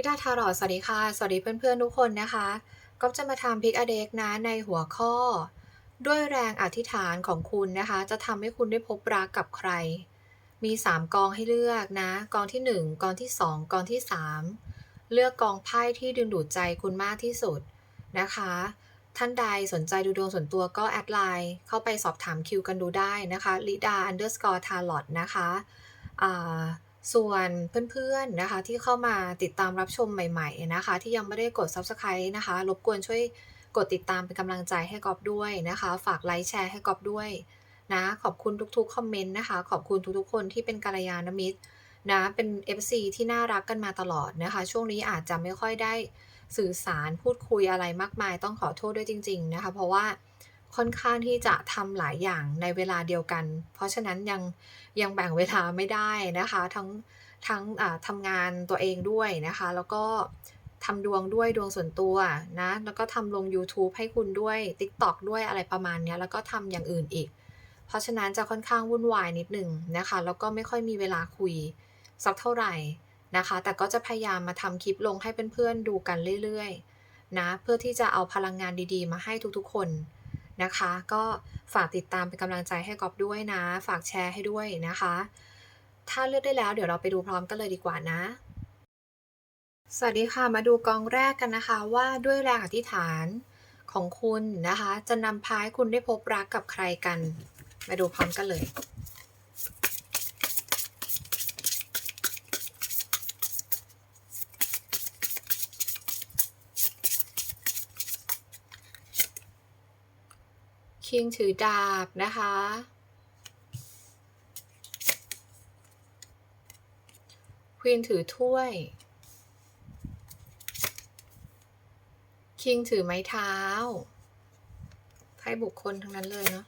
นิดาทารอสวัสดีค่ะ สวัสดีเพื่อนๆทุกคนนะคะ ก็จะมาทำพิกอเด็กนะในหัวข้อ ด้วยแรงอธิษฐานของคุณนะคะ จะทำให้คุณได้พบรักกับใคร มี 3 กองให้เลือกนะ กองที่ 1 กองที่ 2 กองที่ 3 เลือกกองไพ่ที่ดึงดูดใจคุณมากที่สุดนะคะ ท่านใดสนใจดูดวงส่วนตัวก็แอดไลน์เข้าไปสอบถามคิวกันดูได้นะคะลิดา underscore tarot นะคะอ่า ส่วนเพื่อนๆนะคะที่เข้ามาติดตามรับชมใหม่ๆนะคะ ที่ยังไม่ได้กด subscribe นะคะ รบกวนช่วยกดติดตามเป็นกำลังใจให้กอบด้วยนะคะ ฝากไลค์แชร์ให้กอบด้วยนะขอบคุณทุกๆคอมเมนต์นะคะ ขอบคุณทุกๆคนที่เป็นกัลยาณมิตรนะเป็น FC ที่น่ารักกันมาตลอดนะคะ ช่วงนี้อาจจะไม่ค่อยได้สื่อสารพูดคุยอะไรมากมาย ต้องขอโทษด้วยจริง ๆนะคะ เพราะว่า ค่อนข้างที่จะทำหลายอย่างในเวลาเดียวกัน เพราะฉะนั้นยังยังแบ่งเวลาไม่ได้นะคะ ทั้งทั้งอ่าทำงานตัวเองด้วยนะคะ แล้วก็ทำดวงด้วยดวงส่วนตัวนะ แล้วก็ทำลง YouTube ให้คุณด้วย TikTok ด้วยอะไรประมาณนี้แล้วก็ทำอย่างอื่นอีก เพราะฉะนั้นจะค่อนข้างวุ่นวายนิดหนึ่งนะคะ แล้วก็ไม่ค่อยมีเวลาคุยสักเท่าไหร่นะคะ แต่ก็จะพยายามมาทำคลิปลงให้เพื่อนๆดูกันเรื่อยๆนะ เพื่อที่จะเอาพลังงานดีๆ มาให้ทุกๆคน นะคะ ก็ฝากติดตามเป็นกำลังใจให้กอบด้วยนะ ฝากแชร์ให้ด้วยนะคะ ถ้าเลือกได้แล้วเดี๋ยวเราไปดูพร้อมกันเลยดีกว่านะ สวัสดีค่ะมาดูกองแรกกันนะคะว่าด้วยแรงอธิษฐานของคุณนะคะ จะนำพาให้คุณได้พบรักกับใครกัน มาดูพร้อมกันเลย คิงถือดาบนะคะ ควีนถือถ้วย คิงถือไม้เท้า ไพ่บุคคลทั้งนั้นเลยเนาะ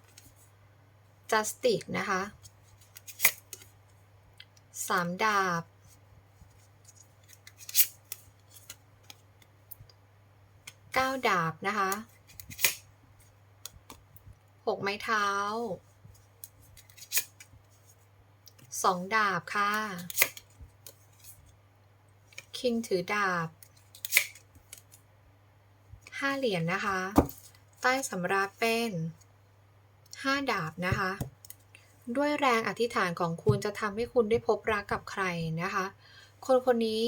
จัสติกนะคะสามดาบ เก้าดาบนะคะ กไม้เท้าสองดาบค่ะ คิงถือดาบห้าเหรียญนนะคะ ใต้สำรับเป็นห้าดาบนะคะ ด้วยแรงอธิษฐานของคุณจะทำให้คุณได้พบรักกับใครนะคะ คนคนนี้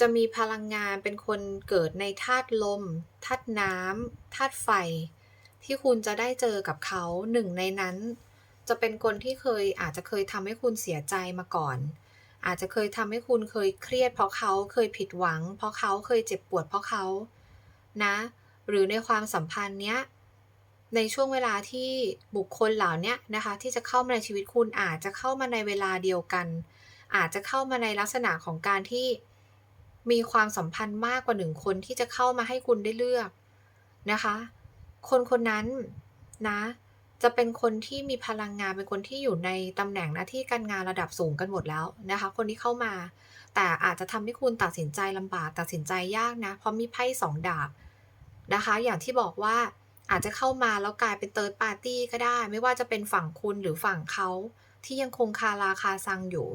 จะมีพลังงานเป็นคนเกิดในธาตุลมธาตุน้ำธาตุไฟ ที่คุณจะได้เจอกับเขาหนึ่งในนั้น จะเป็นคนที่เคยอาจจะเคยทำให้คุณเสียใจมาก่อน อาจจะเคยทำให้คุณเคยเครียด เพราะเขาเคยผิดหวัง เพราะเขาเคยเจ็บปวดเพราะเขานะ หรือในความสัมพันธ์เนี้ยในช่วงเวลาที่บุคคลเหล่านี้นะคะ ที่จะเข้ามาในชีวิตคุณอาจจะเข้ามาในเวลาเดียวกัน อาจจะเข้ามาในลักษณะของการที่มีความสัมพันธ์มากกว่าหนึ่งคนที่จะเข้ามาให้คุณได้เลือกนะคะ คนคนนั้นนะ จะเป็นคนที่มีพลังงานเป็นคนที่อยู่ในตำแหน่งหน้าที่การงานระดับสูงกันหมดแล้วนะคะ คนที่เข้ามา แต่อาจจะทำให้คุณตัดสินใจลำบากตัดสินใจยากนะ เพราะมีไพ่สองดาบนะคะ อย่างที่บอกว่าอาจจะเข้ามาแล้วกลายเป็นเติร์ดปาร์ตี้ก็ได้ ไม่ว่าจะเป็นฝั่งคุณหรือฝั่งเขาที่ยังคงคาราคาซังอยู่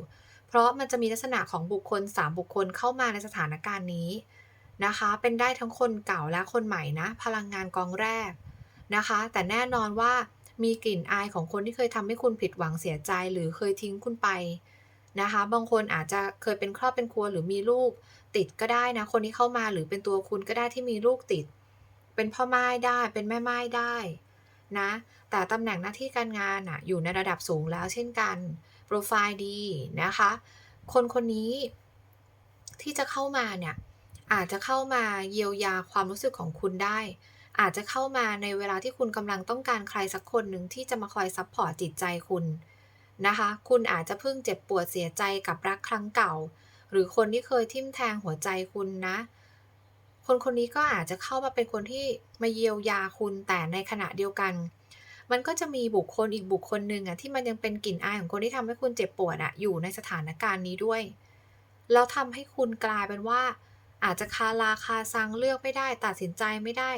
เพราะมันจะมีลักษณะของบุคคล 3 บุคคลเข้ามาในสถานการณ์นี้ นะคะ เป็นได้ทั้งคนเก่าและคนใหม่นะ พลังงานกองแรกนะคะ แต่แน่นอนว่ามีกลิ่นอายของคนที่เคยทำให้คุณผิดหวังเสียใจหรือเคยทิ้งคุณไปนะคะ บางคนอาจจะเคยเป็นครอบเป็นครัวหรือมีลูกติดก็ได้นะ คนที่เข้ามาหรือเป็นตัวคุณก็ได้ที่มีลูกติด เป็นพ่อไม้ได้เป็นแม่ไม้ได้นะ แต่ตำแหน่งหน้าที่การงานอะอยู่ในระดับสูงแล้วเช่นกันโปรไฟล์ดีนะคะ คนคนนี้ที่จะเข้ามาเนี่ย อาจจะเข้ามาเยียวยาความรู้สึกของคุณได้ อาจจะเข้ามาในเวลาที่คุณกำลังต้องการใครสักคนหนึ่งที่จะมาคอยซัพพอร์ตจิตใจคุณนะคะ คุณอาจจะเพิ่งเจ็บปวดเสียใจกับรักครั้งเก่า หรือคนที่เคยทิ่มแทงหัวใจคุณนะ คนคนนี้ก็อาจจะเข้ามาเป็นคนที่มาเยียวยาคุณแต่ในขณะเดียวกัน มันก็จะมีบุคคลอีกบุคคลหนึ่งอะที่มันยังเป็นกลิ่นอายของคนที่ทำให้คุณเจ็บปวดอะอยู่ในสถานการณ์นี้ด้วย แล้วทำให้คุณกลายเป็นว่า อาจจะคาราคาซังเลือกไม่ได้ ตัดสินใจไม่ได้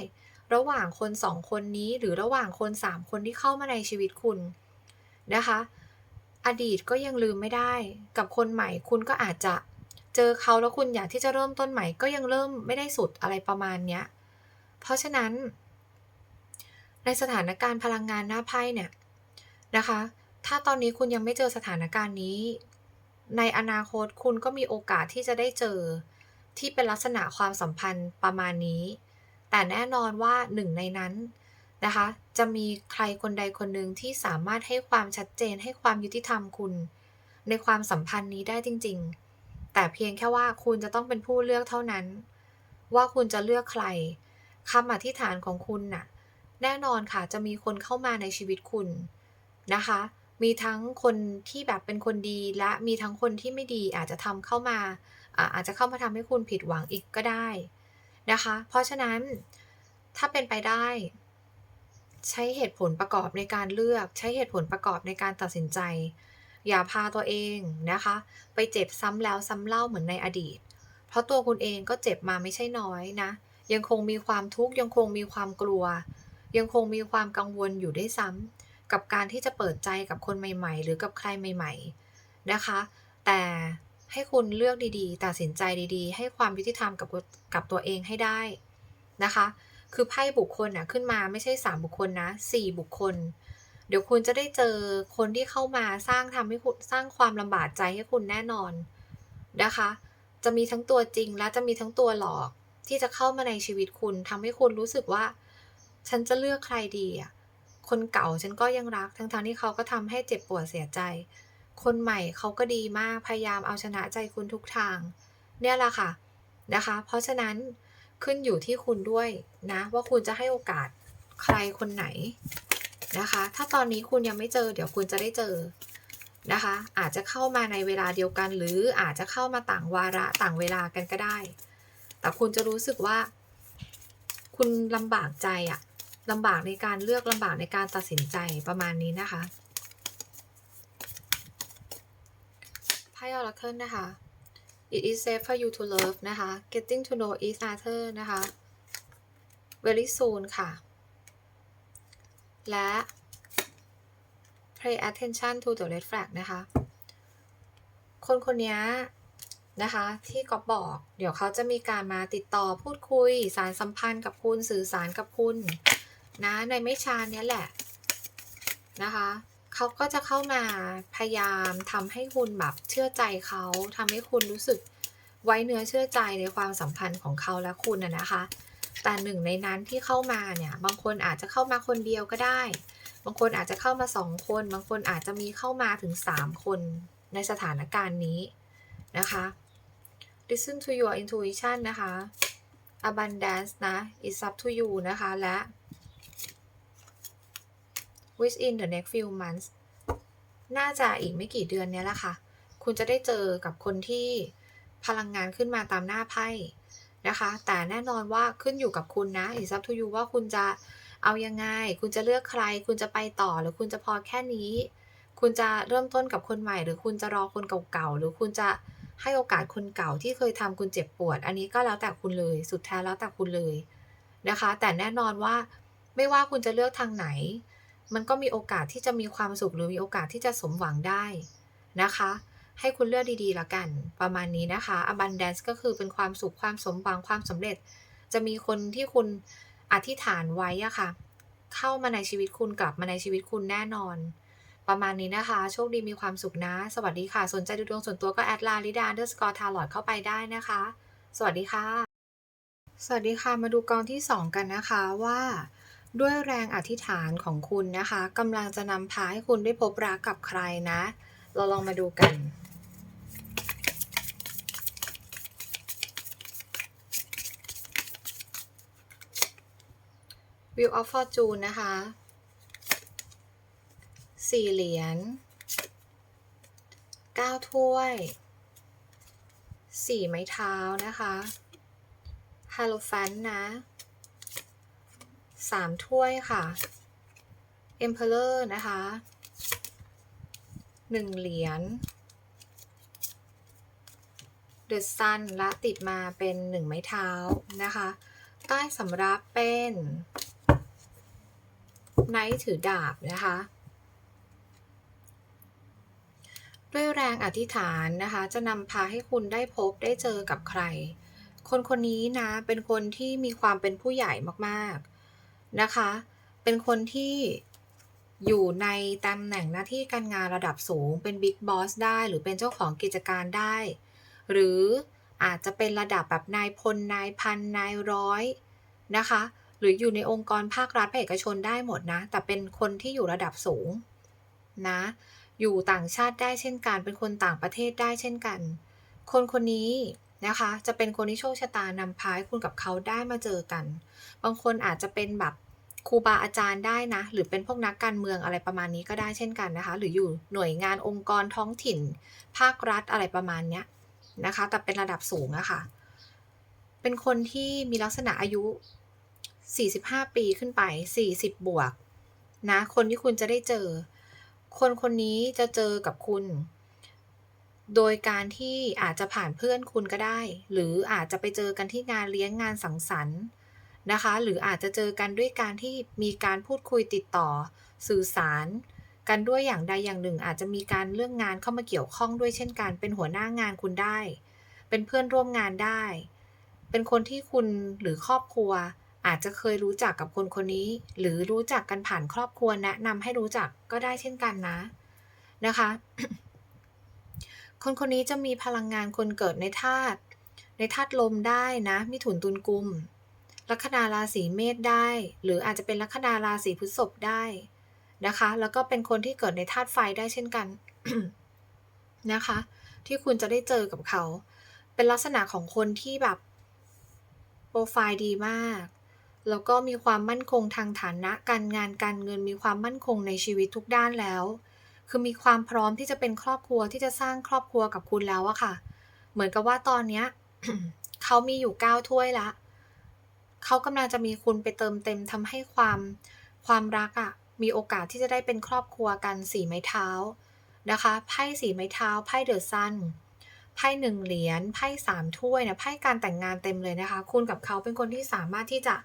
ระหว่างคนสองคนนี้หรือระหว่างคนสามคนที่เข้ามาในชีวิตคุณนะคะ อดีตก็ยังลืมไม่ได้ กับคนใหม่คุณก็อาจจะเจอเขาแล้วคุณอยากที่จะเริ่มต้นใหม่ก็ยังเริ่มไม่ได้สุดอะไรประมาณเนี้ย เพราะฉะนั้น ในสถานการณ์พลังงานหน้าไพ่เนี่ยนะคะ ถ้าตอนนี้คุณยังไม่เจอสถานการณ์นี้ ในอนาคตคุณก็มีโอกาสที่จะได้เจอ ที่เป็นลักษณะความสัมพันธ์ประมาณนี้ แต่แน่นอนว่าหนึ่งในนั้นนะคะ จะมีใครคนใดคนหนึ่งที่สามารถให้ความชัดเจนให้ความยุติธรรมคุณ ในความสัมพันธ์นี้ได้จริง ๆ แต่เพียงแค่ว่าคุณจะต้องเป็นผู้เลือกเท่านั้น ว่าคุณจะเลือกใครคำอธิษฐานของคุณน่ะ แน่นอนค่ะจะมีคนเข้ามาในชีวิตคุณนะคะ มีทั้งคนที่แบบเป็นคนดีและมีทั้งคนที่ไม่ดีอาจจะทำเข้ามา อาจจะเข้ามาทำให้คุณผิดหวังอีกก็ได้นะคะ เพราะฉะนั้นถ้าเป็นไปได้ ใช้เหตุผลประกอบในการเลือก ใช้เหตุผลประกอบในการตัดสินใจ อย่าพาตัวเองนะคะ ไปเจ็บซ้ำแล้วซ้ำเล่าเหมือนในอดีต เพราะตัวคุณเองก็เจ็บมาไม่ใช่น้อยนะ ยังคงมีความทุกข์ยังคงมีความกลัว ยังคงมีความกังวลอยู่ได้วยซ้ำกับการที่จะเปิดใจกับคนใหม่ ๆ หรือกับใครใหม่ ๆ นะคะ แต่ ให้คุณเลือกดีๆ ตัดสินใจดีๆ ให้ความยุติธรรมกับกับตัวเองให้ได้นะคะ คือไพ่บุคคลน่ะขึ้นมาไม่ใช่ 3 บุคคลนะ4บุคคล เดี๋ยวคุณจะได้เจอคนที่เข้ามาสร้างทำให้คุณสร้างความลำบากใจให้คุณแน่นอนนะคะ จะมีทั้งตัวจริงและจะมีทั้งตัวหลอกที่จะเข้ามาในชีวิตคุณทำให้คุณรู้สึกว่า ฉันจะเลือกใครดีอะคนเก่าฉันก็ยังรักทั้งๆทที่เขาก็ทำให้เจ็บปวดเสียใจ คนใหม่เขาก็ดีมากพยายามเอาชนะใจคุณทุกทาง เนี่ยแหละค่ะนะคะ เพราะฉะนั้นขึ้นอยู่ที่คุณด้วยนะว่าคุณจะให้โอกาสใครคนไหนนะคะ ถ้าตอนนี้คุณยังไม่เจอ เดี๋ยวคุณจะได้เจอนะคะ อาจจะเข้ามาในเวลาเดียวกัน หรืออาจจะเข้ามาต่างวาระต่างเวลากันก็ได้ แต่คุณจะรู้สึกว่า คุณลำบากใจอะลำบากในการเลือกลำบากในการตัดสินใจประมาณนี้นะคะ ไพ่ออร์เคิลนะคะ It is safe for you to love นะคะ Getting to know each other นะคะ Very soon ค่ะ และ Pay attention to the red flag นะคะ คนคนนี้นะคะ ที่ก๊อฟบอก เดี๋ยวเขาจะมีการมาติดต่อพูดคุย สารสัมพันธ์กับคุณ สื่อสารกับคุณ นะ ในไม่ช้านี้แหละ นะคะ เขาก็จะเข้ามาพยายามทำให้คุณแบบเชื่อใจเขาทำให้คุณรู้สึกไว้เนื้อเชื่อใจในความสัมพันธ์ของเขาและคุณนะนะคะ แต่หนึ่งในนั้นที่เข้ามาเนี่ย บางคนอาจจะเข้ามาคนเดียวก็ได้ บางคนอาจจะเข้ามาสองคน บางคนอาจจะมีเข้ามาถึงสามคนในสถานการณ์นี้นะคะ listen to your intuition นะคะ abundance นะ it's up to you นะคะ และ within the next few months น่าจะอีกไม่กี่เดือนนี้แหละค่ะ คุณจะได้เจอกับคนที่พลังงานขึ้นมาตามหน้าไพ่นะคะ แต่แน่นอนว่าขึ้นอยู่กับคุณนะ it's up to you ว่าคุณจะเอายังไง คุณจะเลือกใคร คุณจะไปต่อหรือคุณจะพอแค่นี้ คุณจะเริ่มต้นกับคนใหม่ หรือคุณจะรอคนเก่าๆ หรือคุณจะให้โอกาสคนเก่าที่เคยทำคุณเจ็บปวด อันนี้ก็แล้วแต่คุณเลย สุดท้ายแล้วแต่คุณเลยนะคะ แต่แน่นอนว่าไม่ว่าคุณจะเลือกทางไหน มันก็มีโอกาสที่จะมีความสุขหรือมีโอกาสที่จะสมหวังได้นะคะ ให้คุณเลือกดีๆละกัน ประมาณนี้นะคะ abundance ก็คือเป็นความสุขความสมหวังความสำเร็จ จะมีคนที่คุณอธิษฐานไว้อะค่ะ เข้ามาในชีวิตคุณกลับมาในชีวิตคุณแน่นอน ประมาณนี้นะคะ โชคดีมีความสุขนะ สวัสดีค่ะ สนใจดูดวงส่วนตัวก็แอดลาลิดาเดอร์สกอร์ทาร์ลอดเข้าไปได้นะคะ สวัสดีค่ะ สวัสดีค่ะ มาดูกองที่ 2 กันนะคะว่า ด้วยแรงอธิษฐานของคุณนะคะกำลังจะนำพาให้คุณได้พบรักกับใครนะ เราลองมาดูกัน Wheel of Fortune นะคะสี่เหรียญเก้าถ้วยสี่ไม้เท้านะคะฮาโลฟันนะ สามถ้วยค่ะ Emperor นะคะหนึ่งเหรียญ The Sun และติดมาเป็นหนึ่งไม้เท้านะคะ ใต้สำรับเป็นไนท์ถือดาบนะคะ ด้วยแรงอธิษฐานนะคะ จะนำพาให้คุณได้พบได้เจอกับใคร คนคนนี้นะเป็นคนที่มีความเป็นผู้ใหญ่มากๆ นะคะ เป็นคนที่อยู่ในตำแหน่งหน้าที่การงานระดับสูง เป็นบิ๊กบอสได้ หรือเป็นเจ้าของกิจการได้ หรืออาจจะเป็นระดับแบบนายพลนายพันนายร้อยนะคะ หรืออยู่ในองค์กรภาครัฐภาคเอกชนได้หมดนะ แต่เป็นคนที่อยู่ระดับสูงนะ อยู่ต่างชาติได้เช่นกัน เป็นคนต่างประเทศได้เช่นกัน คนคนนี้ นะคะ จะเป็นคนที่โชคชะตานำพาให้คุณกับเขาได้มาเจอกัน บางคนอาจจะเป็นแบบครูบาอาจารย์ได้นะ หรือเป็นพวกนักการเมืองอะไรประมาณนี้ก็ได้เช่นกันนะคะ หรืออยู่หน่วยงานองค์กรท้องถิ่น ภาครัฐอะไรประมาณเนี้ยนะคะ แต่เป็นระดับสูงอะค่ะ เป็นคนที่มีลักษณะอายุ 45 ปีขึ้นไป 40 บวกนะ คนที่คุณจะได้เจอ คนคนนี้จะเจอกับคุณ โดยการที่อาจจะผ่านเพื่อนคุณก็ได้ หรืออาจจะไปเจอกันที่งานเลี้ยงงานสังสรรค์นะคะ หรืออาจจะเจอกันด้วยการที่มีการพูดคุยติดต่อสื่อสาร กันด้วยอย่างใดอย่างหนึ่ง อาจจะมีการเรื่องงานเข้ามาเกี่ยวข้องด้วยเช่นกันเป็นหัวหน้างานคุณได้ เป็นเพื่อนร่วมงานได้ เป็นคนที่คุณหรือครอบครัว อาจจะเคยรู้จักกับคนคนนี้ หรือรู้จักกันผ่านครอบครัวแนะนำให้รู้จักก็ได้เช่นกันนะนะคะ คนคนนี้จะมีพลังงานคนเกิดในธาตุในธาตุลมได้นะมิถุนตุลกุมลัคนาราศีเมษได้ หรืออาจจะเป็นลัคนาราศีพฤษภได้นะคะ แล้วก็เป็นคนที่เกิดในธาตุไฟได้เช่นกันนะคะ ที่คุณจะได้เจอกับเขา เป็นลักษณะของคนที่แบบโปรไฟล์ดีมาก แล้วก็มีความมั่นคงทางฐานะการงานการเงินมีความมั่นคงในชีวิตทุกด้านแล้ว คือมีความพร้อมที่จะเป็นครอบครัวที่จะสร้างครอบครัวกับคุณแล้วอะค่ะ เหมือนกับว่าตอนเนี้ยเขามีอยู่เก้าถ้วยละเขากำลังจะมีคุณไปเติมเต็มทำให้ความความรักอะมีโอกาสที่จะได้เป็นครอบครัวกันสี่ไม้เท้านะคะไพ่สีไม้เท้าไพ่เดอะซันไพ่หนึ่งเหรียญไพ่สามถ้วยนะไพ่การแต่งงานเต็มเลยนะคะ คุณกับเขาเป็นคนที่สามารถที่จะ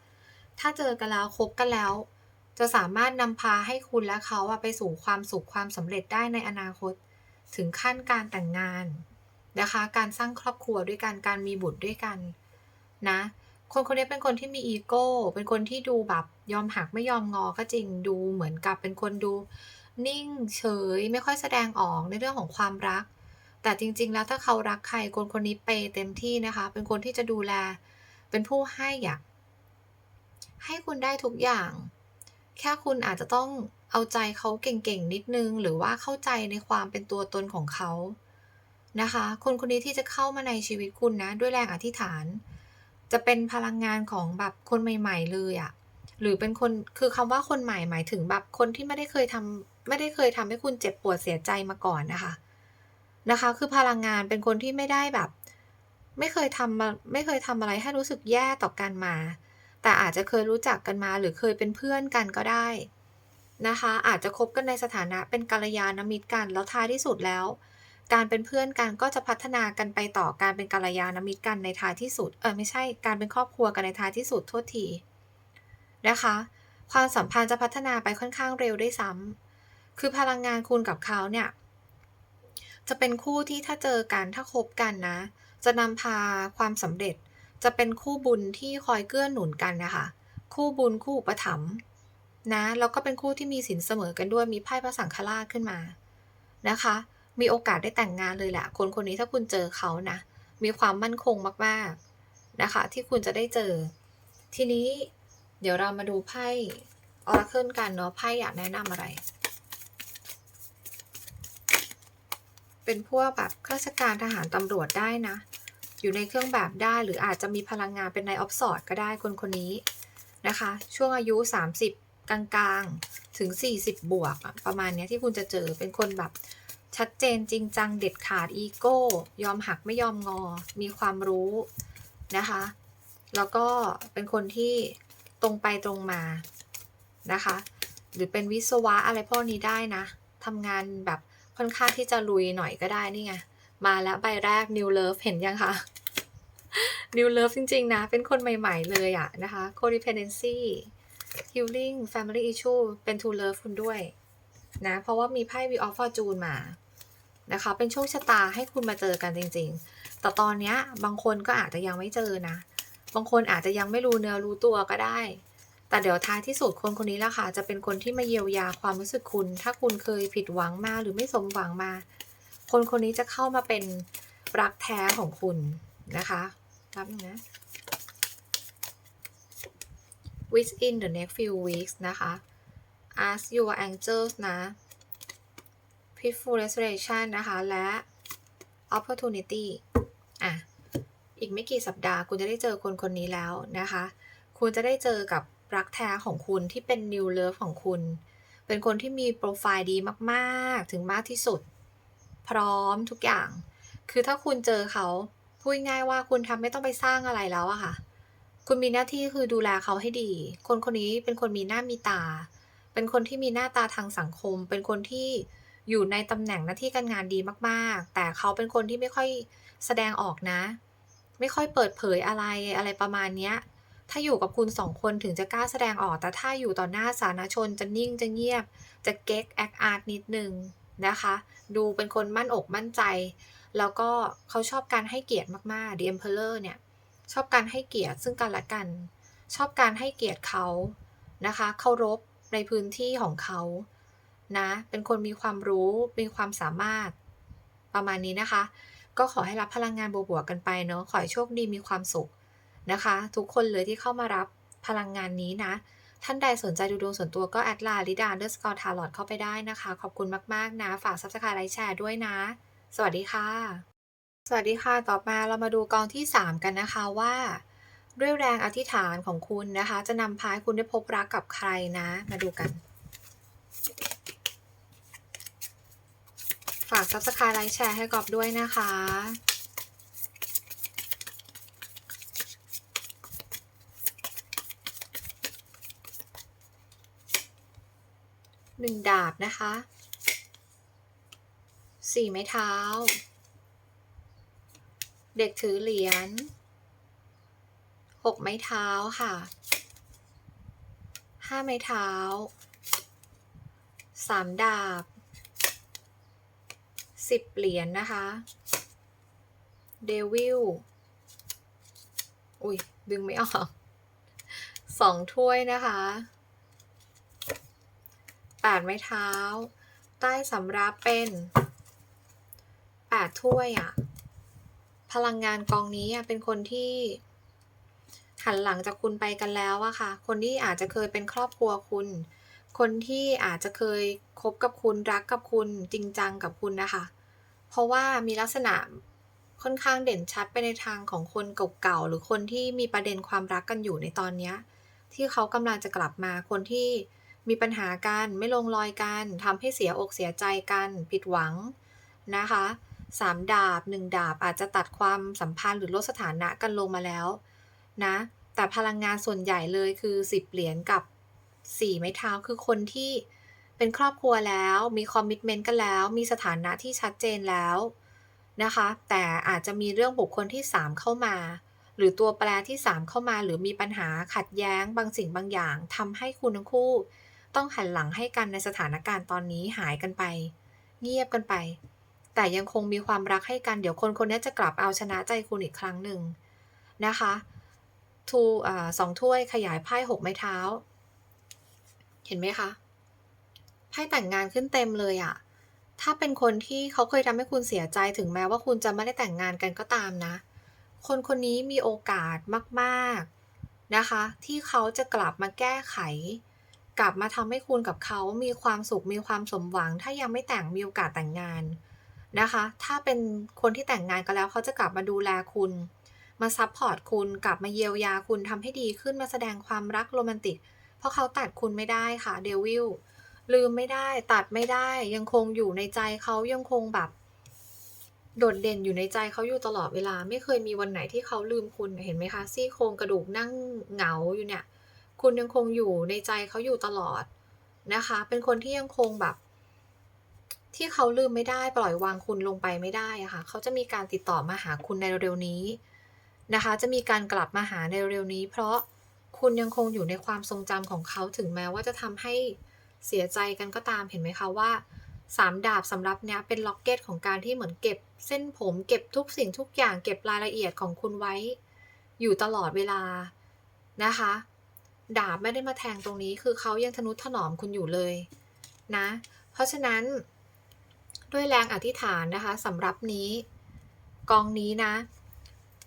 ถ้าเจอกันแล้วคบกันแล้ว จะสามารถนำพาให้คุณและเขาไปสู่ความสุขความสำเร็จได้ในอนาคต ถึงขั้นการแต่งงานนะคะ การสร้างครอบครัวด้วยกันการมีบุตรด้วยกันนะคนคนนี้เป็นคนที่มีอีโก้ เป็นคนที่ดูแบบยอมหักไม่ยอมงอก็จริงดูเหมือนกับเป็นคนดูนิ่งเฉยไม่ค่อยแสดงออกในเรื่องของความรัก แต่จริง ๆ แล้วถ้าเขารักใครคนคนนี้เปเต็มที่นะคะ เป็นคนที่จะดูแล เป็นผู้ให้อยากให้คุณได้ทุกอย่าง แค่คุณอาจจะต้องเอาใจเขาเก่งๆนิดนึง หรือว่าเข้าใจในความเป็นตัวตนของเขานะคะ คนคนนี้ที่จะเข้ามาในชีวิตคุณนะ ด้วยแรงอธิษฐาน จะเป็นพลังงานของแบบคนใหม่ ๆ เลยอะหรือเป็นคนคือคำว่าคนใหม่หมายถึงแบบคนที่ไม่ได้เคยทำไม่ได้เคยทำให้คุณเจ็บปวดเสียใจมาก่อนนะคะ นะคะ คือพลังงานเป็นคนที่ไม่ได้แบบ ไม่เคยทำมาไม่เคยทำอะไรให้รู้สึกแย่ต่อกันมา แต่อาจจะเคยรู้จักกันมาหรือเคยเป็นเพื่อนกันก็ได้นะคะ อาจจะคบกันในสถานะเป็นกัลยาณมิตรกันแล้วท้ายที่สุดแล้ว การเป็นเพื่อนกันก็จะพัฒนากันไปต่อการเป็นกัลยาณมิตรกันในท้ายที่สุดเออไม่ใช่การเป็นครอบครัวกันในท้ายที่สุดโทษทีนะคะ ความสัมพันธ์จะพัฒนาไปค่อนข้างเร็วได้ซ้ำคือพลังงานคุณกับเขาเนี่ยจะเป็นคู่ที่ถ้าเจอกันถ้าคบกันนะ จะนำพาความสำเร็จ จะเป็นคู่บุญที่คอยเกื้อหนุนกันนะคะคู่บุญคู่อุปถัมภ์นะแล้วก็เป็นคู่ที่มีสินเสมอกันด้วยมีไพ่พระสังฆราชขึ้นมานะคะ มีโอกาสได้แต่งงานเลยแหละคนคนนี้ถ้าคุณเจอเขานะ มีความมั่นคงมากๆนะคะ ที่คุณจะได้เจอ ทีนี้เดี๋ยวเรามาดูไพ่ออราเคิลกันเนาะไพ่อยากแนะนำอะไร เป็นพวกแบบข้าราชการทหารตำรวจได้นะ อยู่ในเครื่องแบบได้ หรืออาจจะมีพลังงานเป็นในออฟสอดก็ได้คนคนนี้นะคะ ช่วงอายุ 30 กลางๆ ถึง 40 บวก ประมาณนี้ที่คุณจะเจอเป็นคนแบบชัดเจนจริงจังเด็ดขาดอีโก้ ยอมหักไม่ยอมงอ มีความรู้นะคะ แล้วก็เป็นคนที่ตรงไปตรงมานะคะ หรือเป็นวิศวะอะไรพวกนี้ได้นะทำงานแบบค่อนข้างที่จะลุยหน่อยก็ได้นี่ไง มาแล้วใบแรก New Love เห็นยังคะ New Love จริง ๆ นะ เป็นคนใหม่ ๆ เลยอะนะคะ Codependency Healing Family Issue เป็น To Love คุณด้วยนะ เพราะว่ามีไพ่ Wheel of Fortune มานะคะ เป็นโชคชะตาให้คุณมาเจอกันจริง ๆ แต่ตอนเนี้ยบางคนก็อาจจะยังไม่เจอนะ บางคนอาจจะยังไม่รู้เนื้อรู้ตัวก็ได้ แต่เดี๋ยวท้ายที่สุดคนคนนี้ละค่ะ จะเป็นคนที่มาเยียวยาความรู้สึกคุณ ถ้าคุณเคยผิดหวังมาหรือไม่สมหวังมา คนคนนี้จะเข้ามาเป็นรักแท้ของคุณนะคะ รับหนึงนะ within the next few weeks นะคะ ask your angels นะ peaceful restoration นะคะ และ opportunity อะ อีกไม่กี่สัปดาห์ คุณจะได้เจอคนคนนี้แล้วนะคะ คุณจะได้เจอกับรักแท้ของคุณที่เป็น new love ของคุณ เป็นคนที่มีโปรไฟล์ดีมาก ๆ ถึงมากที่สุด พร้อมทุกอย่าง คือถ้าคุณเจอเขา พูดง่ายว่าคุณทำไม่ต้องไปสร้างอะไรแล้วอะค่ะ คุณมีหน้าที่คือดูแลเขาให้ดี คนคนนี้เป็นคนมีหน้ามีตา เป็นคนที่มีหน้าตาทางสังคม เป็นคนที่อยู่ในตำแหน่งหน้าที่การงานดีมากๆ แต่เขาเป็นคนที่ไม่ค่อยแสดงออกนะ ไม่ค่อยเปิดเผยอะไรอะไรประมาณเนี้ย ถ้าอยู่กับคุณสองคนถึงจะกล้าแสดงออก แต่ถ้าอยู่ต่อหน้าสาธารณชนจะนิ่งจะเงียบ จะเก๊กแอคอาร์ตนิดนึงนะคะ ดูเป็นคนมั่นอกมั่นใจ แล้วก็เขาชอบการให้เกียรติมากๆ The Emperor เนี่ยชอบการให้เกียรติซึ่งกันและกัน ชอบการให้เกียรติเขานะคะเคารพในพื้นที่ของเขานะเป็นคนมีความรู้มีความสามารถประมาณนี้นะคะ ก็ขอให้รับพลังงานบวกๆกันไปเนาะขอให้โชคดีมีความสุขนะคะ ทุกคนเลยที่เข้ามารับพลังงานนี้นะ ท่านใดสนใจดูดวงส่วนตัวก็แอดไลน์ลิดาเดอร์สกอร์ทาร์ลอดเข้าไปได้นะคะ ขอบคุณมาก ๆ นะ ฝากซับสไครต์ไลค์แชร์ด้วยนะ สวัสดีค่ะ สวัสดีค่ะ ต่อมาเรามาดูกองที่ 3 กันนะคะว่า ด้วยแรงอธิษฐานของคุณนะคะ จะนำพาคุณได้พบรักกับใครนะ มาดูกัน ฝาก Subscribe ไลค์แชร์ให้กอบด้วยนะคะหนึ่งดาบนะคะ สี่ไม้เท้า เด็กถือเหรียญหกไม้เท้าค่ะห้าไม้เท้าสามดาบสิบเหรียญนะคะเดวิลอุ้ยดึงไม่ออกสองถ้วยนะคะแปดไม้เท้า ใต้สำรับเป็น ดถ้วยอะ่ะพลังงานกองนี้เป็นคนที่ หันหลังจากคุณไปกันแล้วอะค่ะ คนที่อาจจะเคยเป็นครอบครัวคุณ คนที่อาจจะเคยคบกับคุณรักกับคุณจริงจังกับคุณนะคะ เพราะว่ามีลักษณะค่อนข้างเด่นชัดไปในทางของคนเก่าๆหรือคนที่มีประเด็นความรักกันอยู่ในตอนเนี้ยที่เขากำลังจะกลับมาคนที่มีปัญหากันไม่ลงรอยกันทำให้เสียอกเสียใจกัน ผิดหวังนะคะ สามดาบหนึ่งดาบอาจจะตัดความสัมพันธ์หรือลดสถานะกันลงมาแล้วนะแต่พลังงานส่วนใหญ่เลยคือสิบเหรียญกับสี่ไม้เท้าคือคนที่เป็นครอบครัวแล้วมีคอมมิชเมนต์กันแล้ว มีสถานะที่ชัดเจนแล้วนะคะ แต่อาจจะมีเรื่องบุคคลที่สามเข้ามา หรือตัวแปรที่สามเข้ามา หรือมีปัญหาขัดแย้งบางสิ่งบางอย่างทำให้คุณทั้งคู่ ต้องหันหลังให้กันในสถานการณ์ตอนนี้หายกันไป เงียบกันไป แต่ยังคงมีความรักให้กัน เดี๋ยวคนคนนี้จะกลับเอาชนะใจคุณอีกครั้งหนึ่งนะคะทูสองถ้วยขยายไพ่หกไม้เท้า เห็นไหมคะไพ่แต่งงานขึ้นเต็มเลยอะถ้าเป็นคนที่เขาเคยทำให้คุณเสียใจถึงแม้ว่าคุณจะไม่ได้แต่งงานกันก็ตามนะ คนคนนี้มีโอกาสมากๆนะคะ ที่เขาจะกลับมาแก้ไข กลับมาทำให้คุณกับเขามีความสุขมีความสมหวัง ถ้ายังไม่แต่งมีโอกาสแต่งงาน นะคะ ถ้าเป็นคนที่แต่งงานกันแล้วเขาจะกลับมาดูแลคุณ มาซัพพอร์ตคุณ กลับมาเยียวยาคุณทำให้ดีขึ้นมาแสดงความรักโรแมนติก เพราะเขาตัดคุณไม่ได้ค่ะเดวิลลืมไม่ได้ตัดไม่ได้ยังคงอยู่ในใจเขายังคงแบบ โดดเด่นอยู่ในใจเขาอยู่ตลอดเวลา ไม่เคยมีวันไหนที่เขาลืมคุณเห็นไหมคะซี่โครงกระดูกนั่งเหงาอยู่เนี่ย คุณยังคงอยู่ในใจเขาอยู่ตลอดนะคะ เป็นคนที่ยังคงแบบ ที่เขาลืมไม่ได้ปล่อยวางคุณลงไปไม่ได้อะค่ะเขาจะมีการติดต่อมาหาคุณในเร็วๆนี้นะคะ จะมีการกลับมาหาในเร็วๆนี้ เพราะคุณยังคงอยู่ในความทรงจำของเขาถึงแม้ว่าจะทำให้เสียใจกันก็ตามเห็นไหมคะว่า3ดาบสำหรับเนี้ยเป็นล็อกเก็ตของการที่เหมือนเก็บเส้นผมเก็บทุกสิ่งทุกอย่างเก็บรายละเอียดของคุณไว้ อยู่ตลอดเวลานะคะ ดาบไม่ได้มาแทงตรงนี้คือเขายังทนุถนอมคุณอยู่เลยนะ เพราะฉะนั้น ด้วยแรงอธิษฐานนะคะสำหรับนี้ กองนี้นะ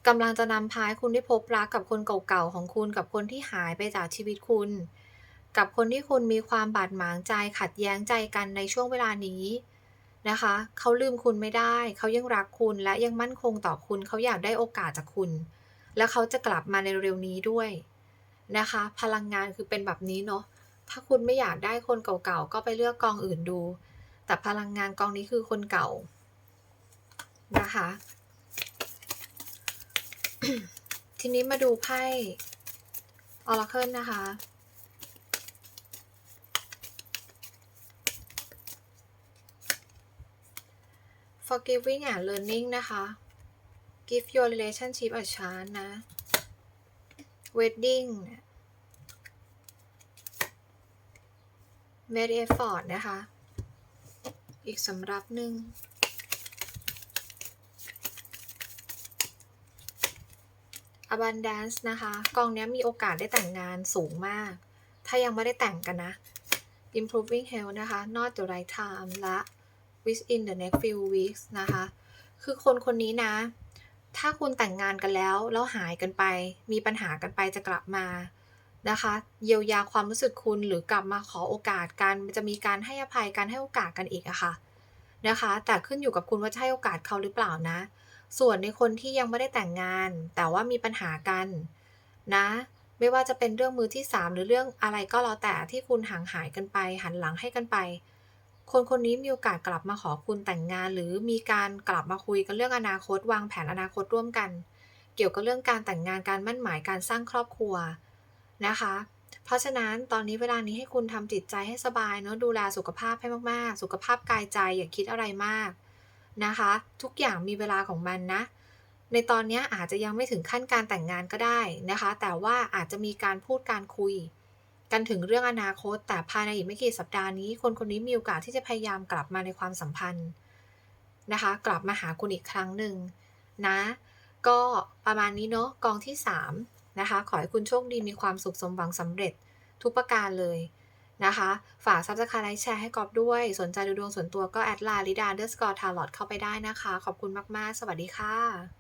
กำลังจะนำพาให้คุณได้พบรักกับคนเก่าๆของคุณกับคนที่หายไปจากชีวิตคุณ กับคนที่คุณมีความบาดหมางใจขัดแย้งใจกันในช่วงเวลานี้นะคะ เขาลืมคุณไม่ได้ เขายังรักคุณและยังมั่นคงต่อคุณ เขาอยากได้โอกาสจากคุณ และเขาจะกลับมาในเร็วนี้ด้วยนะคะ พลังงานคือเป็นแบบนี้เนาะถ้าคุณไม่อยากได้คนเก่าๆก็ไปเลือกกองอื่นดู แต่พลังงานกองนี้คือคนเก่านะคะ ทีนี้มาดูไพ่ออร์เคิลนะคะ forgiving and learning นะคะ give your relationship a chance นะ wedding made effort นะคะ อีกสำรับหนึ่ง abundance นะคะ กองนี้มีโอกาสได้แต่งงานสูงมาก ถ้ายังไม่ได้แต่งกันนะ improving health นะคะ not the right time และ within the next few weeks นะคะ คือคนคนนี้นะ ถ้าคุณแต่งงานกันแล้ว แล้วหายกันไป มีปัญหากันไปจะกลับมา นะคะ เยียวยาความรู้สึกคุณหรือกลับมาขอโอกาสกันจะมีการให้อภัยการให้โอกาสกันอีกอะค่ะนะคะ แต่ขึ้นอยู่กับคุณว่าจะให้โอกาสเขาหรือเปล่านะ ส่วนในคนที่ยังไม่ได้แต่งงาน แต่ว่ามีปัญหากันนะ ไม่ว่าจะเป็นเรื่องมือที่ 3 หรือเรื่องอะไรก็แล้วแต่ที่คุณห่างหายกันไป หันหลังให้กันไป คนคนนี้มีโอกาสกลับมาขอคุณแต่งงาน หรือมีการกลับมาคุยกันเรื่องอนาคต วางแผนอนาคตร่วมกัน เกี่ยวกับเรื่องการแต่งงานการมั่นหมายการสร้างครอบครัว นะคะ เพราะฉะนั้นตอนนี้เวลานี้ให้คุณทำจิตใจให้สบายเนาะดูแลสุขภาพให้มากๆ สุขภาพกายใจอย่าคิดอะไรมากนะคะ ทุกอย่างมีเวลาของมันนะ ในตอนนี้อาจจะยังไม่ถึงขั้นการแต่งงานก็ได้นะคะ แต่ว่าอาจจะมีการพูดการคุย กันถึงเรื่องอนาคต แต่ภายในอีกไม่กี่สัปดาห์นี้ คนคนนี้มีโอกาสที่จะพยายามกลับมาในความสัมพันธ์นะคะ กลับมาหาคุณอีกครั้งหนึ่งนะ ก็ประมาณนี้เนาะกองที่ 3 นะคะ ขอให้คุณโชคดีมีความสุขสมหวังสำเร็จทุกประการเลยนะคะ ฝากซับสไครต์แชร์ให้กอบด้วย สนใจดูดวงส่วนตัวก็แอดไลน์ลิดาเดอร์สกอร์ทาร์ลอตเข้าไปได้นะคะ ขอบคุณมาก ๆ สวัสดีค่ะ